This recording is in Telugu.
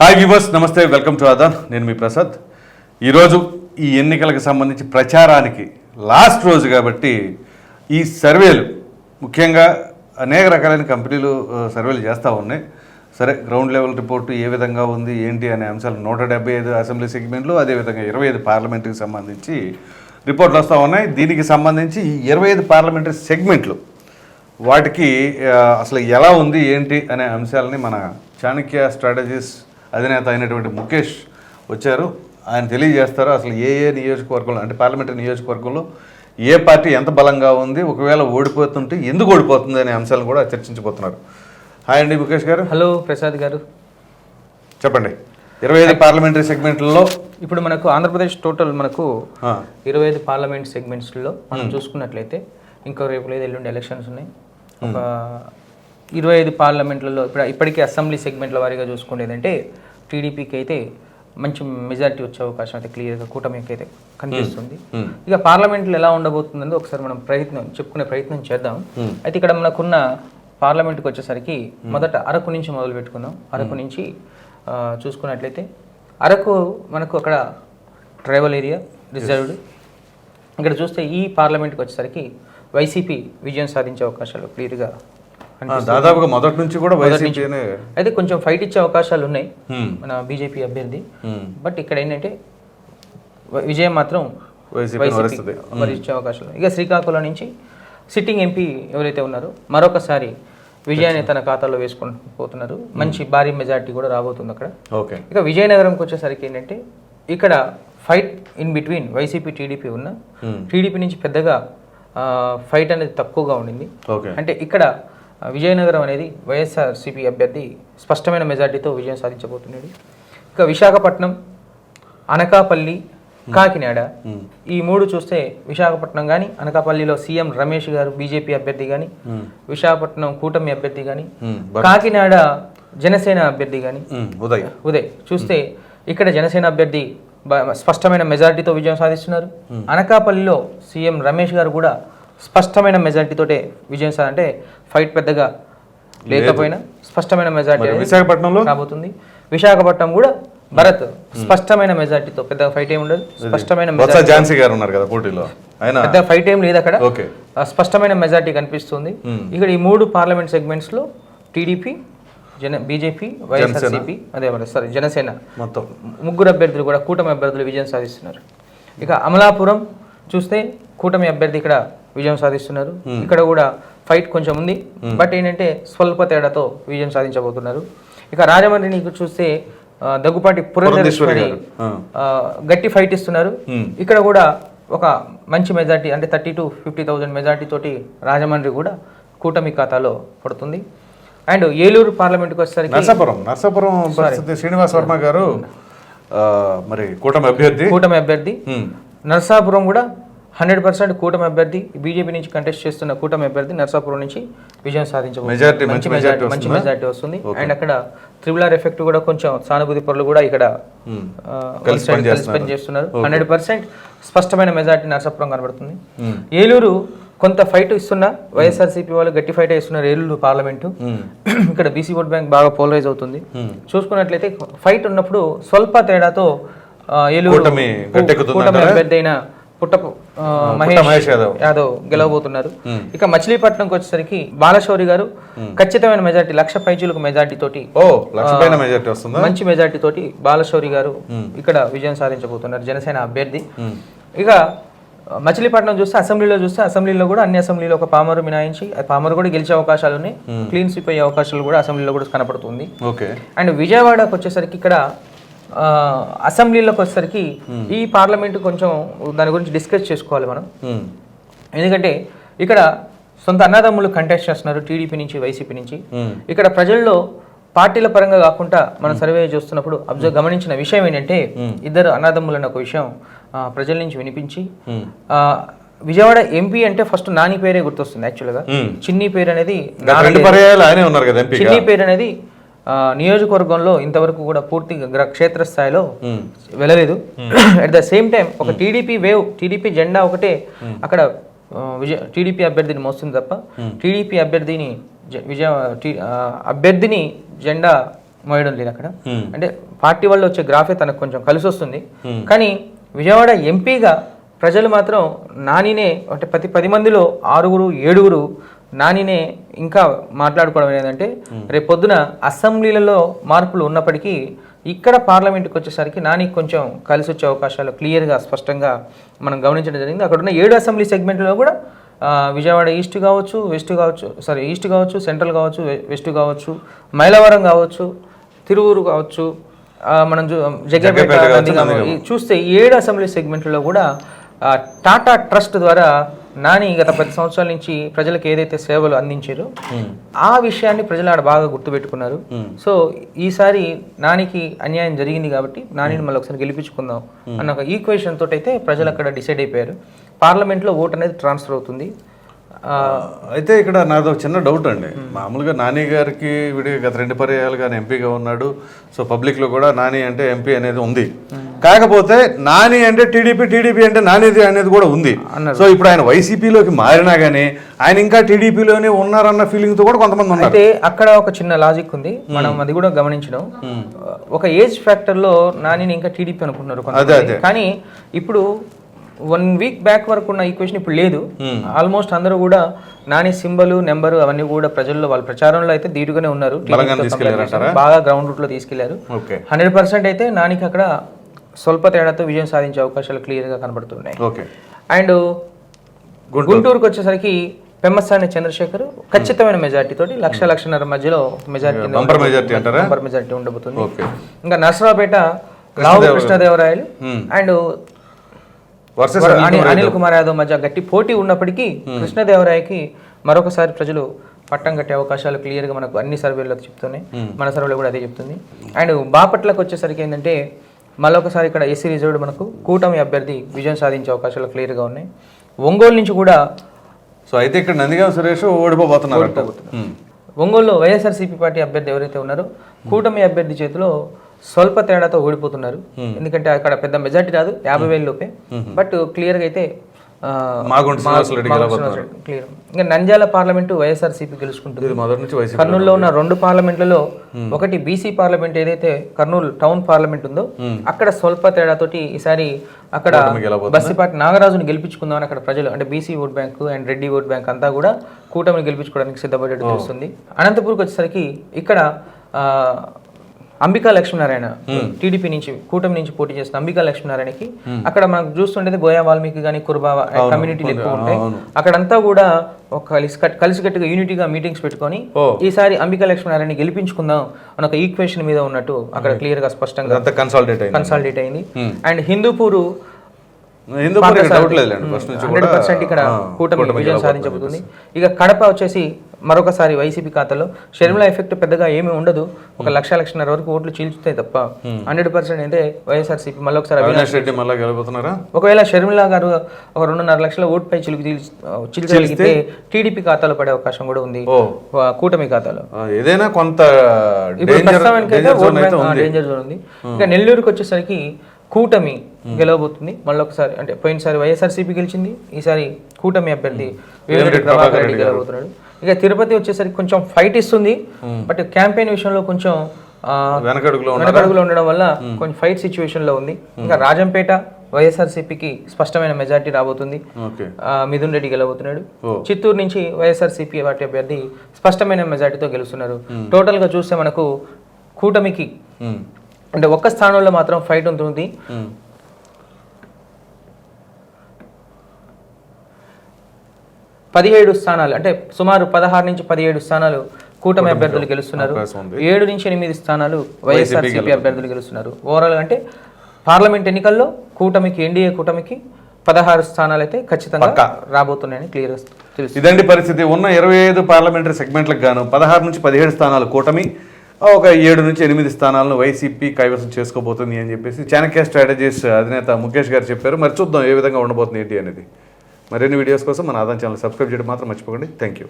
Hi viewers namaste welcome to అదాన్ నేను మీ ప్రసాద్. ఈరోజు ఈ ఎన్నికలకు సంబంధించి ప్రచారానికి లాస్ట్ రోజు కాబట్టి ఈ సర్వేలు ముఖ్యంగా అనేక రకాలైన కంపెనీలు సర్వేలు చేస్తూ ఉన్నాయి. సరే గ్రౌండ్ లెవెల్ రిపోర్టు ఏ విధంగా ఉంది ఏంటి అనే అంశాలు నూట డెబ్బై ఐదు అసెంబ్లీ సెగ్మెంట్లు అదేవిధంగా ఇరవై ఐదు పార్లమెంటుకి సంబంధించి రిపోర్ట్లు వస్తూ ఉన్నాయి. దీనికి సంబంధించి ఈ ఇరవై ఐదు పార్లమెంటరీ సెగ్మెంట్లు వాటికి అసలు ఎలా ఉంది ఏంటి అనే అంశాలని మన చాణక్య స్ట్రాటజీస్ అధినేత అయినటువంటి ముఖేష్ వచ్చారు. ఆయన తెలియజేస్తారు? అసలు ఏ ఏ నియోజకవర్గంలో అంటే పార్లమెంటరీ నియోజకవర్గంలో ఏ పార్టీ ఎంత బలంగా ఉంది? ఒకవేళ ఓడిపోతుంటే ఎందుకు ఓడిపోతుంది అనే అంశాలను కూడా చర్చించబోతున్నారు. హాయ్ అండి ముఖేష్ గారు. హలో ప్రసాద్ గారు. చెప్పండి. ఇరవై ఐదు పార్లమెంటరీ సెగ్మెంట్లలో ఇప్పుడు మనకు ఆంధ్రప్రదేశ్ టోటల్ మనకు ఇరవై ఐదు పార్లమెంట్ సెగ్మెంట్స్లో మనం చూసుకున్నట్లయితే ఇంకో రేపు లేదు ఎల్లుండి ఎలక్షన్స్ ఉన్నాయి. ఒక ఇరవై ఐదు పార్లమెంట్లలో ఇప్పుడు ఇప్పటికీ అసెంబ్లీ సెగ్మెంట్ల వారీగా చూసుకునేదంటే టీడీపీకి అయితే మంచి మెజారిటీ వచ్చే అవకాశం అయితే క్లియర్గా కూటమికి అయితే కనిపిస్తుంది. ఇక పార్లమెంట్లో ఎలా ఉండబోతుందో ఒకసారి మనం ప్రయత్నం చెప్పుకునే ప్రయత్నం చేద్దాం. అయితే ఇక్కడ మనకున్న పార్లమెంట్కి వచ్చేసరికి మొదట అరకు నుంచి మొదలు పెట్టుకుందాం. అరకు నుంచి చూసుకున్నట్లయితే అరకు మనకు అక్కడ ట్రైబల్ ఏరియా రిజర్వ్డ్. ఇక్కడ చూస్తే ఈ పార్లమెంట్కి వచ్చేసరికి వైసీపీ విజయం సాధించే అవకాశాలు క్లియర్గా దాదాపుగా మొదటి నుంచి కూడా అయితే కొంచెం ఫైట్ ఇచ్చే అవకాశాలు ఉన్నాయి మన బీజేపీ అభ్యర్థి. బట్ ఇక్కడ ఏంటంటే విజయం మాత్రం వరించే అవకాశాలు. ఇక శ్రీకాకుళం నుంచి సిట్టింగ్ ఎంపీ ఎవరైతే ఉన్నారో మరొకసారి విజయాన్ని తన ఖాతాలో వేసుకొని పోతున్నారు. మంచి భారీ మెజార్టీ కూడా రాబోతుంది అక్కడ. ఓకే. ఇక విజయనగరంకి వచ్చేసరికి ఏంటంటే ఇక్కడ fight in between YCP TDP ఉన్న. టీడీపీ నుంచి పెద్దగా ఫైట్ అనేది తక్కువగా ఉండింది. అంటే ఇక్కడ విజయనగరం అనేది వైఎస్ఆర్సీపీ అభ్యర్థి స్పష్టమైన మెజార్టీతో విజయం సాధించబోతున్నాడు. ఇక విశాఖపట్నం అనకాపల్లి కాకినాడ. ఈ మూడు చూస్తే విశాఖపట్నం కానీ అనకాపల్లిలో సీఎం రమేష్ గారు బీజేపీ అభ్యర్థి కానీ. విశాఖపట్నం కూటమి అభ్యర్థి కానీ. కాకినాడ జనసేన అభ్యర్థి కానీ ఉదయ్. ఉదయ్ చూస్తే ఇక్కడ జనసేన అభ్యర్థి స్పష్టమైన మెజారిటీతో విజయం సాధిస్తున్నారు. అనకాపల్లిలో సీఎం రమేష్ గారు కూడా స్పష్టమైన మెజారిటీతోటే విజయం సాధ అంటే ఫైట్ పెద్దగా లేకపోయినా స్పష్టమైన మెజారిటీ విశాఖపట్నంలో? రాబోతుంది విశాఖపట్నం కూడా భరత్ స్పష్టమైన మెజారిటీతో పెద్ద ఫైట్ ఏమి ఉండదు. స్పష్టమైన ఝాన్సీ గారు ఉన్నారు కదా పోటీలో. పెద్ద ఫైట్ ఏం లేదు అక్కడ. స్పష్టమైన మెజారిటీ కనిపిస్తుంది. ఇక్కడ ఈ మూడు పార్లమెంట్ సెగ్మెంట్స్లో టీడీపీ జన బీజేపీ వైఎస్ఆర్సీపీ అదే సారీ జనసేన. మొత్తం. ముగ్గురు అభ్యర్థులు కూడా కూటమి అభ్యర్థులు విజయం సాధిస్తున్నారు. ఇక అమలాపురం చూస్తే కూటమి అభ్యర్థి ఇక్కడ విజయం సాధిస్తున్నారు. ఇక్కడ కూడా ఫైట్ కొంచెం ఉంది. బట్ ఏంటంటే స్వల్ప తేడాతో విజయం సాధించబోతున్నారు. ఇక రాజమండ్రి నీకు చూస్తే దగ్గుపాటి. ఆ, గట్టి ఫైట్ ఇస్తున్నారు. ఇక్కడ కూడా ఒక మంచి మెజార్టీ అంటే thirty to fifty thousand majority తోటి రాజమండ్రి కూడా కూటమి ఖాతాలో పడుతుంది. అండ్ ఏలూరు పార్లమెంట్కి వచ్చేసరికి నర్సాపురం నర్సాపురం శ్రీనివాస్ వర్మ గారు మరి కూటమి అభ్యర్థి. కూటమి అభ్యర్థి. నర్సాపురం కూడా హండ్రెడ్ పర్సెంట్ కూటమి అభ్యర్థి బీజేపీ నుంచి కంటెస్ట్ చేస్తున్న కూటమి అభ్యర్థి నర్సాపురం నుంచి విజయం సాధించబోతుంది మంచి మెజార్టీ మంచి? మెజార్టీ వస్తుంది అండ్ అక్కడ త్రిబులార్ ఎఫెక్ట్ కూడా కొంచెం సానుభూతి పరులు కూడా ఇక్కడ కలిసి పనిచేస్తున్నారు. పనిచేస్తున్నారు హండ్రెడ్ పర్సెంట్ స్పష్టమైన మెజార్టీ నరసాపురం కనబడుతుంది హ్మ్. ఏలూరు కొంత ఫైట్ ఇస్తున్నా వైఎస్ఆర్సీపీ వాళ్ళు గట్టి ఫైట్ ఇస్తున్నారు ఏలూరు పార్లమెంటు. ఇక్కడ బీసీ ఓట్ బ్యాంక్ బాగా పోలరైజ్ అవుతుంది. చూసుకున్నట్లయితే ఫైట్ ఉన్నప్పుడు స్వల్ప తేడాతో ఏలూరు కూటమి? అభ్యర్థి అయిన పుట్టపు ఆ, మహేష్ యాదవ్. గెలవబోతున్నారు. ఇక మచిలీపట్నంకి వచ్చేసరికి బాలశౌరి గారు ఖచ్చితమైన మెజార్టీ లక్ష పైచీలకు మెజార్టీ తోటి ఓ లక్ష పైన మెజార్టీ వస్తుందా? మంచి మెజార్టీ తోటి బాలశౌరి గారు ఇక్కడ విజయం సాధించబోతున్నారు జనసేన అభ్యర్థి. ఇక మచిలీపట్నం చూస్తే అసెంబ్లీలో చూస్తే అసెంబ్లీలో కూడా అన్ని అసెంబ్లీలో ఒక పామరు మినాయించి పామరు కూడా గెలిచే అవకాశాలు ఉన్నాయి. క్లీన్ స్వీప్ అయ్యే అవకాశాలు కూడా అసెంబ్లీలో కూడా కనపడుతుంది. అండ్ విజయవాడకు వచ్చేసరికి ఇక్కడ అసెంబ్లీలోకి వచ్చేసరికి ఈ పార్లమెంట్ కొంచెం దాని గురించి డిస్కస్ చేసుకోవాలి మనం. ఎందుకంటే ఇక్కడ సొంత అన్నదమ్ములు కంటెస్ట్ చేస్తున్నారు టీడీపీ నుంచి వైసీపీ నుంచి. ఇక్కడ ప్రజల్లో పార్టీల పరంగా కాకుండా మనం సర్వే చూస్తున్నప్పుడు అబ్జర్వ్ గమనించిన విషయం ఏంటంటే ఇద్దరు అన్నదమ్ములు అన్న ఒక విషయం ప్రజల నుంచి వినిపించి విజయవాడ ఎంపీ అంటే ఫస్ట్ నాని పేరే గుర్తొస్తుంది యాక్చువల్గా. చిన్ని పేరు అనేది చిన్ని పేరు అనేది నియోజకవర్గంలో ఇంతవరకు కూడా పూర్తిగా క్షేత్రస్థాయిలో హ్మ్. వెళ్ళలేదు. అట్ ద సేమ్ టైం ఒక టీడీపీ వేవ్ టీడీపీ జెండా ఒకటే అక్కడ విజయ టీడీపీ అభ్యర్థిని మోస్తుంది తప్ప టీడీపీ అభ్యర్థిని విజయ అభ్యర్థిని జెండా మోయడం లేదు అక్కడ. అంటే పార్టీ వల్ల వచ్చే గ్రాఫే తనకు కొంచెం కలిసి వస్తుంది కానీ విజయవాడ ఎంపీగా ప్రజలు మాత్రం నానినే అంటే ప్రతి పది మందిలో ఆరుగురు ఏడుగురు నానినే ఇంకా మాట్లాడుకోవడం ఏంటంటే రేపు పొద్దున అసెంబ్లీలలో మార్పులు ఉన్నప్పటికీ ఇక్కడ పార్లమెంట్కి వచ్చేసరికి నానికి కొంచెం కలిసి వచ్చే అవకాశాలు క్లియర్గా స్పష్టంగా మనం గమనించడం జరిగింది. అక్కడ ఉన్న ఏడు అసెంబ్లీ సెగ్మెంట్లో కూడా విజయవాడ ఈస్ట్ కావచ్చు వెస్ట్ కావచ్చు సారీ ఈస్ట్ కావచ్చు సెంట్రల్ కావచ్చు వెస్ట్ కావచ్చు మైలవరం కావచ్చు తిరువురు కావచ్చు మనం జగ్గైపేట చూస్తే ఏడు అసెంబ్లీ సెగ్మెంట్లలో కూడా టాటా ట్రస్ట్ ద్వారా నాని గత పది సంవత్సరాల నుంచి ప్రజలకు ఏదైతే సేవలు అందించారో ఆ విషయాన్ని ప్రజలు ఆడ బాగా గుర్తుపెట్టుకున్నారు. సో ఈసారి నానికి అన్యాయం జరిగింది కాబట్టి నానిని మళ్ళీ ఒకసారి గెలిపించుకుందాం అన్న ఒక ఈక్వేషన్ తోటి అయితే ప్రజలు అక్కడ డిసైడ్ అయిపోయారు. పార్లమెంట్లో ఓట్ అనేది ట్రాన్స్ఫర్ అవుతుంది. అయితే ఇక్కడ నాది ఒక చిన్న డౌట్ అండి. మామూలుగా నాని గారికి వీడికి గత రెండు పర్యాలుగా ఎంపీగా ఉన్నాడు. సో పబ్లిక్లో కూడా నాని అంటే ఎంపీ అనేది ఉంది. కాకపోతే నాని అంటే టీడీపీ టీడీపీ అంటే నానిది అనేది కూడా ఉంది. సో ఇప్పుడు ఆయన వైసీపీలోకి మారినా కానీ ఆయన ఇంకా టీడీపీలోనే ఉన్నారన్న ఫీలింగ్తో కూడా కొంతమంది ఉన్నారు. అయితే అక్కడ ఒక చిన్న లాజిక్ ఉంది. మనం అది కూడా గమనించడం ఒక ఏజ్ ఫ్యాక్టర్లో నానిని ఇంకా టీడీపీ అనుకుంటున్నారు. కానీ ఇప్పుడు వన్ వీక్ బ్యాక్ వరకు ఉన్న ఈక్వేషన్ ఇప్పుడు లేదు. ఆల్మోస్ట్ అందరూ కూడా నాని సింబల్ నెంబర్ అవన్నీ కూడా ప్రజల్లో వాళ్ళ ప్రచారంలో అయితే ధీటుగానే ఉన్నారు. బాగా గ్రౌండ్ రూట్లో తీసుకెళ్ళారు. హండ్రెడ్ పర్సెంట్ అయితే నానికి అక్కడ స్వల్ప తేడాతో విజయం సాధించే అవకాశాలు క్లియర్గా కనబడుతున్నాయి. అండ్ గుంటూరుకు వచ్చేసరికి పెమ్మసాని చంద్రశేఖర్ ఖచ్చితమైన మెజార్టీ తోటి లక్ష లక్షన్నర మధ్యలో మెజార్టీ మెజార్టీ ఉండబోతుంది. ఇంకా నరసరావుపేట రావు కృష్ణదేవరాయలు. And versus Anil Kumar Yadav. మధ్య గట్టి పోటీ ఉన్నప్పటికీ కృష్ణదేవరాయకి మరొకసారి ప్రజలు పట్టం కట్టే అవకాశాలు క్లియర్గా మనకు అన్ని సర్వేల్లో చెప్తున్నాయి. మన సర్వేలో కూడా అదే చెప్తుంది. అండ్ బాపట్లకు వచ్చేసరికి ఏంటంటే మరొకసారి ఇక్కడ ఎస్సీ రిజర్వ్డ్ మనకు కూటమి అభ్యర్థి విజయం సాధించే అవకాశాలు క్లియర్గా ఉన్నాయి. ఒంగోలు నుంచి కూడా సో అయితే ఇక్కడ నందిగామ సురేష్ ఓడిపోబోతున్నారు. ఒంగోలులో వైఎస్ఆర్సీపీ పార్టీ అభ్యర్థి ఎవరైతే ఉన్నారో కూటమి అభ్యర్థి చేతిలో స్వల్ప తేడాతో ఓడిపోతున్నారు. ఎందుకంటే అక్కడ పెద్ద మెజార్టీ రాదు యాభై వేల లోపే. బట్ క్లియర్గా అయితే క్లియర్. ఇంకా నంద్యాల పార్లమెంటు వైఎస్ఆర్సీపీ గెలుచుకుంటుంది. కర్నూలులో ఉన్న రెండు పార్లమెంట్లలో ఒకటి బీసీ పార్లమెంట్ ఏదైతే కర్నూలు టౌన్ పార్లమెంట్ ఉందో అక్కడ స్వల్ప తేడాతోటి ఈసారి అక్కడ? బస్సిపాటి నాగరాజుని గెలిపించుకుందామని అక్కడ ప్రజలు అంటే BC vote bank and Reddy vote bank అంతా కూడా కూటమిని గెలిపించుకోవడానికి సిద్ధపడేట్టు తెలుస్తుంది. అనంతపూర్కి వచ్చేసరికి ఇక్కడ ఆ, అంబికా లక్ష్మీనారాయణ టీడీపీ నుంచి కూటమి నుంచి పోటీ చేసిన అంబికా లక్ష్మీనారాయణకి అక్కడ మనకు చూస్తుంటే బోయా వాల్మీకి కానీ కుర్బా కమ్యూనిటీలు ఎక్కువ ఉంటాయి అక్కడంతా కూడా ఒక కలిసి కట్- కలిసికట్టుగా యూనిటీగా మీటింగ్స్ పెట్టుకొని. ఈసారి అంబికా లక్ష్మీనారాయణ గెలిపించుకుందాం అని ఒక ఈక్వేషన్ మీద ఉన్నట్టు అక్కడ క్లియర్గా స్పష్టంగా కన్సాలిడేట్ కన్సాలిడేట్ అయింది. అండ్ హిందూపూరు పర్సెంట్ ఇక్కడ కూటమి విజయం సాధించబోతుంది. ఇక కడప వచ్చేసి మరొకసారి వైసీపీ ఖాతాలో షర్మిల ఎఫెక్ట్ పెద్దగా ఏమీ ఉండదు. ఒక లక్ష లక్షన్నర వరకు ఓట్లు చీల్చుతాయి తప్ప హండ్రెడ్ పర్సెంట్ అయితే వైఎస్ఆర్సీపీ మళ్ళీ ఒకసారి అవినాష్ రెడ్డి మళ్ళీ గెలబోతున్నారా ఒకవేళ షర్మిల గారు ఒక రెండున్నర లక్షల ఓటుపై చిలుకు చిలుకగలిగితే టీడీపీ ఖాతాలో పడే అవకాశం కూడా ఉంది. కూటమి ఖాతాలో. ఏదైనా కొంత డేంజర్ జోన్ ఉంది. డేంజర్ జోన్ ఉంది. ఇంకా నెల్లూరుకి వచ్చేసరికి కూటమి గెలవబోతుంది. మళ్ళీ ఒకసారి అంటే పోయినసారి వైఎస్ఆర్సీపీ గెలిచింది ఈసారి కూటమి అభ్యర్థి వేమిరెడ్డి ప్రభాకర్ రెడ్డి గెలవబోతున్నాడు. ఇక తిరుపతి వచ్చేసరికి కొంచెం ఫైట్ ఇస్తుంది బట్ క్యాంపెయిన్ విషయంలో కొంచెం వెనకడుగులో వెనకడుగులో ఉండడం వల్ల కొంచెం ఫైట్ సిచ్యువేషన్లో ఉంది. ఇంకా రాజంపేట వైఎస్ఆర్సీపీకి స్పష్టమైన మెజార్టీ రాబోతుంది. మిథున్ రెడ్డి గెలవబోతున్నాడు. ఓ. చిత్తూరు నుంచి వైఎస్ఆర్సీపీ పార్టీ అభ్యర్థి స్పష్టమైన మెజార్టీతో గెలుస్తున్నారు. టోటల్గా చూస్తే మనకు కూటమికి. అంటే ఒక్క స్థానంలో మాత్రం ఫైట్ ఉంటుంది. పదిహేడు స్థానాలు అంటే సుమారు పదహారు నుంచి పదిహేడు స్థానాలు కూటమి అభ్యర్థులు గెలుస్తున్నారు. ఏడు నుంచి ఎనిమిది స్థానాలు వైఎస్ఆర్సీపీ అభ్యర్థులు గెలుస్తున్నారు. ఓవరాల్ అంటే పార్లమెంట్ ఎన్నికల్లో కూటమికి ఎన్డీఏ కూటమికి పదహారు స్థానాలు అయితే ఖచ్చితంగా రాబోతున్నాయని క్లియర్ ఇదండి పరిస్థితి. ఉన్న ఇరవై ఐదు పార్లమెంటరీ సెగ్మెంట్లకు గాను పదహారు నుంచి పదిహేడు స్థానాలు కూటమి ఒక ఏడు నుంచి ఎనిమిది స్థానాలను వైసీపీ కైవసం చేసుకోబోతుంది అని చెప్పేసి చాణక్య స్ట్రాటజీస్ అధినేత ముఖేష్ గారు చెప్పారు. మరి చూద్దాం ఏ విధంగా ఉండబోతుంది ఏంటి అనేది. మరిన్ని వీడియోస్ కోసం మన ఆదాయం ఛానల్ సబ్స్క్రైబ్ చేయడం మాత్రం మర్చిపోకండి. Thank you